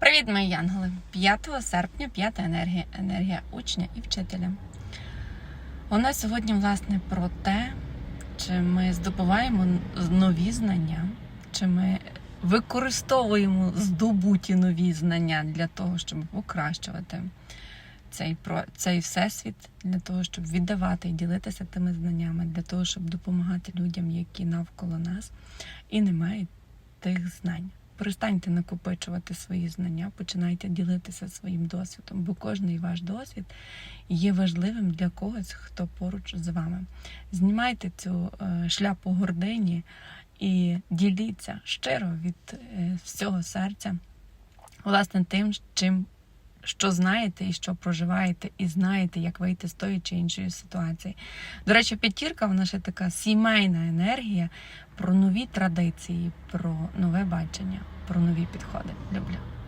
Привіт, мої янголи! 5 серпня, п'ята енергія, енергія учня і вчителя. Вона сьогодні, власне, про те, чи ми здобуваємо нові знання, чи ми використовуємо здобуті нові знання для того, щоб покращувати цей, цей всесвіт, для того, щоб віддавати і ділитися тими знаннями, для того, щоб допомагати людям, які навколо нас і не мають тих знань. Перестаньте накопичувати свої знання, починайте ділитися своїм досвідом, бо кожний ваш досвід є важливим для когось, хто поруч з вами. Знімайте цю е, шляпу гордині і діліться щиро від е, всього серця, власне, тим, чим. Що знаєте і що проживаєте, і знаєте, як вийти з тої чи іншої ситуації. До речі, п'ятірка вона ще така сімейна енергія про нові традиції, про нове бачення, про нові підходи. Люблю.